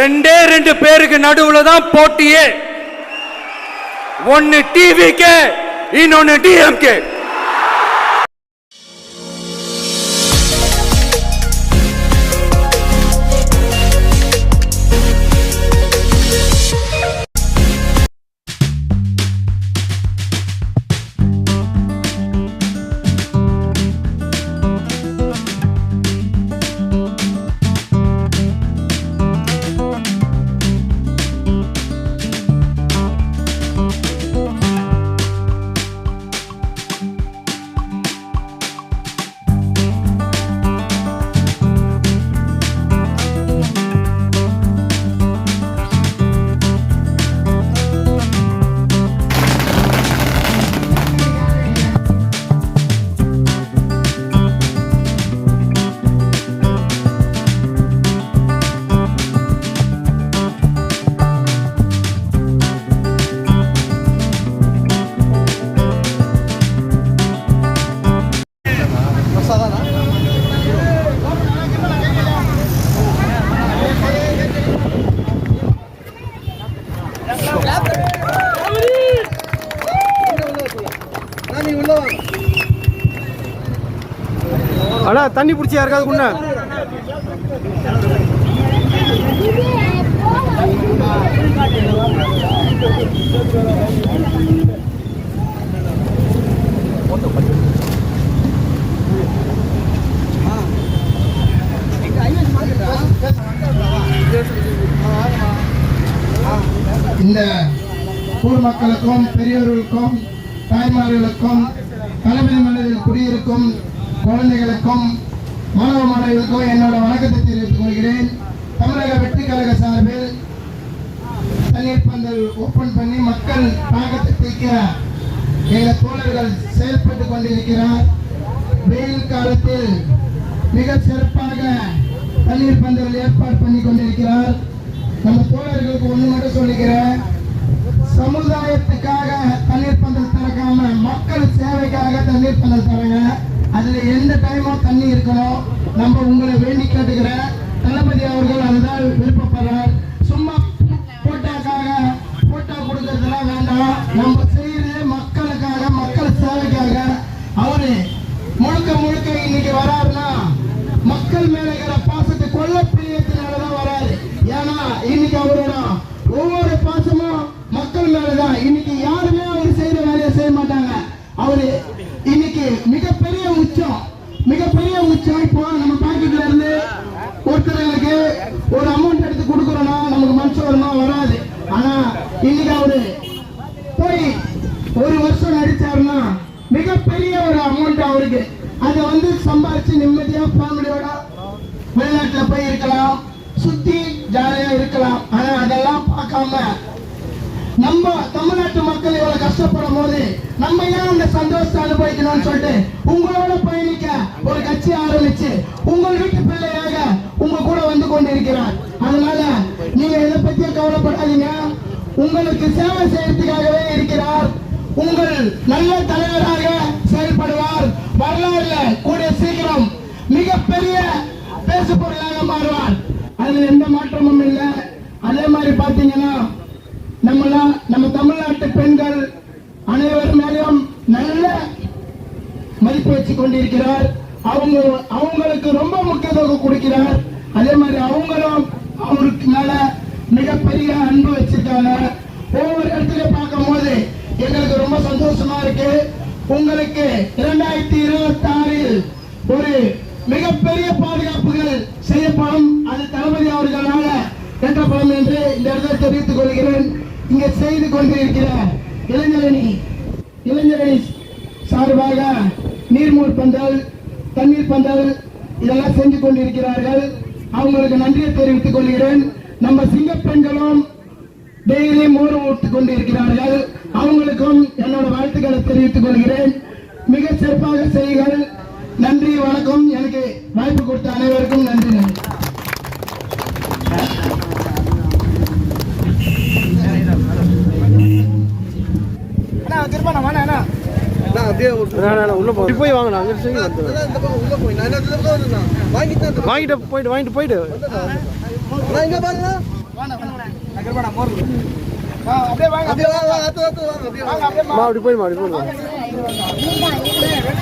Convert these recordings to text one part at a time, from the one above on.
ரெண்டே ரெண்டு பேருக்கு நடுவுல தான் போட்டியே. ஒன்னு கே இன்னொன்னு டிஎம்கே தண்ணி பிடிச்சி யாருக்காவது குண்ணா இந்த ஊர் மக்களுக்கும் பெரியோர்களுக்கும் தாய்மார்களுக்கும் தலைமை மண்டலில் குடியிருக்கும் குழந்தைகளுக்கும் மாணவ மாணவிகளுக்கும் என்னோட வணக்கத்தை தெரிவித்துக் கொள்கிறேன். தமிழக வெற்றி கழக சார்பில் தண்ணீர் பந்தல் ஓபன் பண்ணி மக்கள் தாக்கத்தை தீர்க்க எங்கள் தோழர்கள் செயல்பட்டு கொண்டிருக்கிறார். வெயில் காலத்தில் மிக சிறப்பாக தண்ணீர் பந்தல் ஏற்பாடு பண்ணி கொண்டிருக்கிறார். நம்ம தோழர்களுக்கு ஒன்று மட்டும் சொல்லுகிறேன் சமுதாயத்துக்காக தண்ணீர் பந்தல் திறக்காம மக்கள் சேவைக்காக தண்ணீர் பந்தல் தரங்க அதுல எந்த டைமோ தண்ணி இருக்கணும் நம்ம உங்களை வேண்டி கேட்டுக்கிற தளபதி அவர்கள் அதுதான் விருப்பப்படுறார். சும்மா போட்டாக்காக போட்டா கொடுக்கறதெல்லாம் வேண்டாம். நம்ம செய்யறது மக்களுக்காக மக்கள் சேவைக்காக அவரு முழுக்க முழுக்க இன்னைக்கு வராருன்னா மக்கள் மேல இருக்கிற பாசத்தை கொல்ல பிரியத்தினாலதான் வராரு. ஏன்னா இன்னைக்கு அவரோட ஒவ்வொரு பாசமும் மக்கள் மேலதான். இன்னைக்கு யாருமே அவர் செய்யற வேலையை செய்ய மாட்டாங்க. அவரு இன்னைக்கு மிகப்பெரிய உச்சம் மிகப்பெரிய உச்சம் இப்போ நம்ம பாக்கெட்ல இருந்து ஒருத்தருக்கு ஒரு அமௌண்ட் எடுத்து கொடுக்குறோம்னா நமக்கு மனசு வருமா வராது ஆனா இன்னைக்கு அவரு போய் ஒரு வருஷம் நடிச்சாருன்னா மிகப்பெரிய ஒரு அமௌண்ட் அவருக்கு அதை வந்து சம்பாரிச்சு நிம்மதியா ஃபேமிலியோட வெளிநாட்டுல போய் இருக்கலாம் சுத்தி ஜாலியா இருக்கலாம். ஆனா அதெல்லாம் பார்க்காம நம்ம தமிழ்நாட்டு மக்கள் இவ்வளவு கஷ்டப்படும் போது நம்ம ஏன் அந்த சந்தோஷத்தை அனுபவிக்கணும்னு சொல்லிட்டு உங்களோட பயணிக்க ஒரு கட்சி ஆரம்பிச்சு உங்கள் வீட்டு பிள்ளையாக உங்க கூட வந்து கொண்டிருக்கிறார். அதனால நீங்க இதை பத்தி கவலைப்படாதீங்க. உங்களுக்கு சேவை செய்யறதுக்காகவே இருக்கிறார். உங்கள் நல்ல தலைவராக செயல்படுவார். வரலாறுல கூடிய சீக்கிரம் மிகப்பெரிய பேசு பொருளாக மாறுவார். அதுல எந்த மாற்றமும் இல்லை. அதே மாதிரி பாத்தீங்கன்னா நம்மளா நம்ம தமிழ்நாட்டு பெண்கள் அனைவர் மேலும் நல்ல மதிப்பு வச்சு கொண்டிருக்கிறார். அவங்க அவங்களுக்கு ரொம்ப முக்கியத்துவம் கொடுக்கிறார். அதே மாதிரி அவங்களும் அவருக்கு மேல மிகப்பெரிய அன்பு வச்சிருக்காங்க. ஒவ்வொரு இடத்துல பார்க்கும் போது எங்களுக்கு ரொம்ப சந்தோஷமா இருக்கு. உங்களுக்கு இரண்டாயிரத்தி இருபத்தி ஆறில் ஒரு மிகப்பெரிய பாதுகாப்புகள் செய்யப்படும் அது தளபதி அவர்களால் ஏற்றப்படும் என்று இந்த இடத்தில் தெரிவித்துக் கொள்கிறேன். இங்கே செய்து கொண்டிருக்கிற இளைஞரணி இளைஞரணி சார்பாக நீர்மூர் பந்தல் தண்ணீர் பந்தல் இதெல்லாம் செஞ்சு கொண்டிருக்கிறார்கள். அவங்களுக்கு நன்றியை தெரிவித்துக் கொள்கிறேன். நம்ம சிங்கப்பெண்களும் டெய்லி மோர் ஊட்டுக் கொண்டிருக்கிறார்கள். அவங்களுக்கும் என்னோட வாழ்த்துக்களை தெரிவித்துக் கொள்கிறேன். மிக சிறப்பாக செய்கள் நன்றி வணக்கம். எனக்கு வாய்ப்பு கொடுத்த அனைவருக்கும் நன்றி நன்றி. அண்ணா, அண்ணா, உள்ள போ இப்படி போய் வாங்க வாங்கிட்டு போயிட்டு வாங்கிட்டு போயிட்டு அப்படியே வாங்க அப்படியே வாங்க வாங்க அத்து அத்து வாங்க அப்படியே வாங்க அப்படியே அம்மா, அப்படி. மா அப்படி போயிடுமா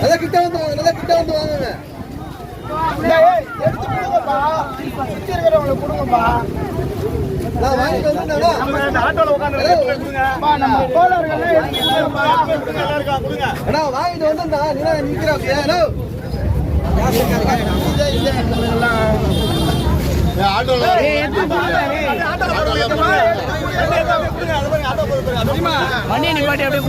நல்லா கிட்ட வந்து வாங்க நல்லா கிட்ட வந்து வாங்க ஏய், எடுத்து கொடுங்கப்பா சுத்தி இருக்கிறவங்களுக்கு கொடுங்கப்பா நான் வாங்கிட்டு வந்துட்டேனா அப்பா, தான் நிக்கிற அப்படியே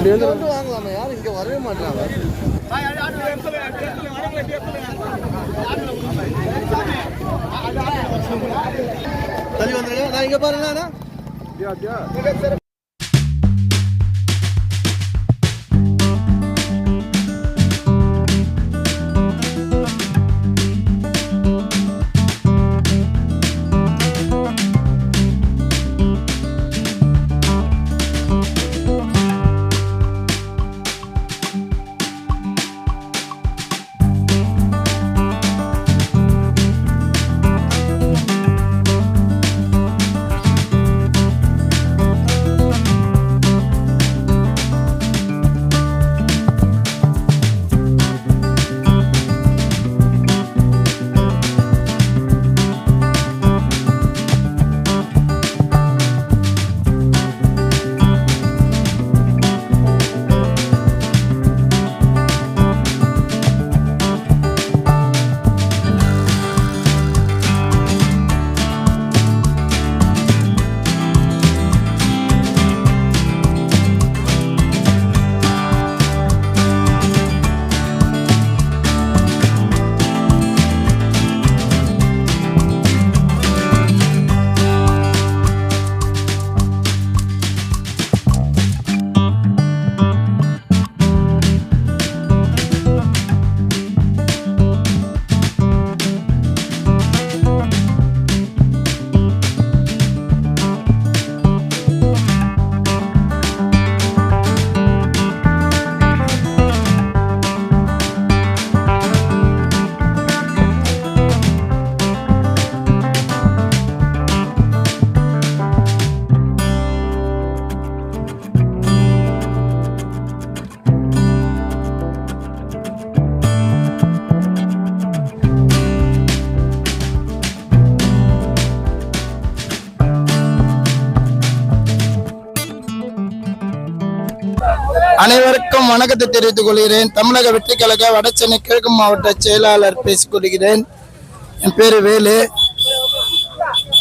ஹலோ இங்க வந்து வாங்கலாமா யாரும் இங்க வரவே மாட்டாங்க இங்க பாருங்க அனைவருக்கும் வணக்கத்தை தெரிவித்துக் கொள்கிறேன். தமிழக வெற்றி கழக வடசென்னை கிழக்கு மாவட்ட செயலாளர் பேசிக் கொள்கிறேன். என் பேரு வேலு.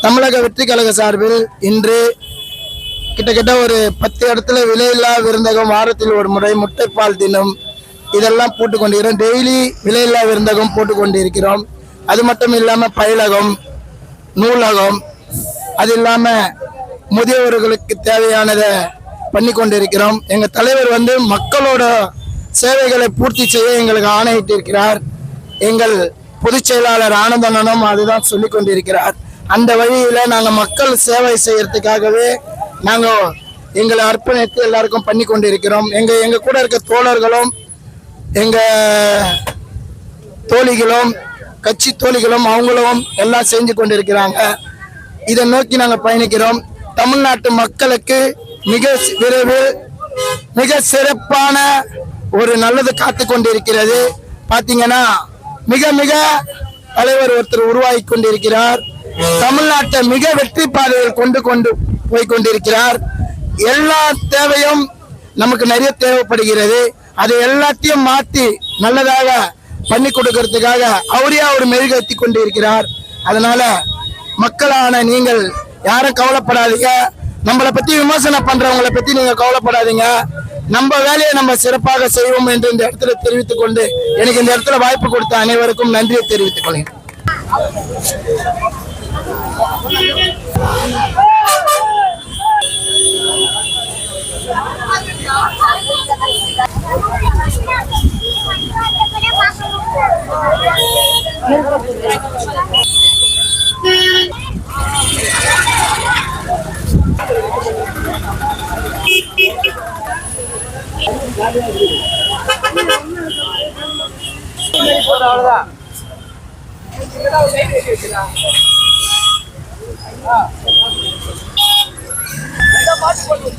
தமிழக வெற்றி கழக சார்பில் இன்று கிட்டத்தட்ட ஒரு பத்து இடத்துல விலையில்லா விருந்தகம் வாரத்தில் ஒரு முறை முட்டைப்பால் தினம் இதெல்லாம் போட்டுக்கொண்டிருக்கிறோம் டெய்லி விலையில்லா விருந்தகம் போட்டுக்கொண்டிருக்கிறோம் அது மட்டும் இல்லாம பயிலகம் நூலகம் அது இல்லாம முதியவர்களுக்கு தேவையானதை பண்ணி கொண்டிருக்கிறோம் எங்கள் தலைவர் வந்து மக்களோட சேவைகளை பூர்த்தி செய்ய எங்களுக்கு ஆணையிட்டிருக்கிறார். எங்கள் பொதுச் செயலாளர் ஆனந்தனனும் அதுதான் சொல்லி கொண்டிருக்கிறார். அந்த வழியில் நாங்கள் மக்கள் சேவை செய்யறதுக்காகவே நாங்கள் எங்களை அர்ப்பணித்து எல்லாருக்கும் பண்ணி கொண்டிருக்கிறோம். எங்கள் எங்கள் கூட இருக்க தோழர்களும் எங்கள் தோழிகளும் கட்சி தோழிகளும் அவங்களும் எல்லாம் செஞ்சு கொண்டிருக்கிறாங்க. இதை நோக்கி நாங்கள் பயணிக்கிறோம். தமிழ்நாட்டு மக்களுக்கு மிக விரைவில் மிக சிறப்பான ஒரு நல்லது காத்து கொண்டிருக்கிறது. பாத்தீங்கன்னா மிக மிக தலைவர் ஒருத்தர் உருவாகி கொண்டிருக்கிறார். தமிழ்நாட்டை மிக வெற்றி பாதையில் கொண்டு கொண்டு போய் கொண்டிருக்கிறார். எல்லா தேவையும் நமக்கு நிறைய தேவைப்படுகிறது. அதை எல்லாத்தையும் மாற்றி நல்லதாக பண்ணி கொடுக்கறதுக்காக அவரே அவர் மெழுகத்தி கொண்டு இருக்கிறார். அதனால மக்களான நீங்கள் யாரும் கவலைப்படாதீங்க. நம்மளை பத்தி விமர்சனம் பண்றவங்களை பத்தி நீங்க கவலைப்படாதீங்க நம்ம வேலையை நம்ம சிறப்பாக செய்வோம் என்று இந்த இடத்துல தெரிவித்துக் கொண்டு எனக்கு இந்த இடத்துல வாய்ப்பு கொடுத்த அனைவருக்கும் நன்றியை தெரிவித்துக் கொள்கிறேன் Thank you. அவ்வளோதான் பாட்டு போட்டு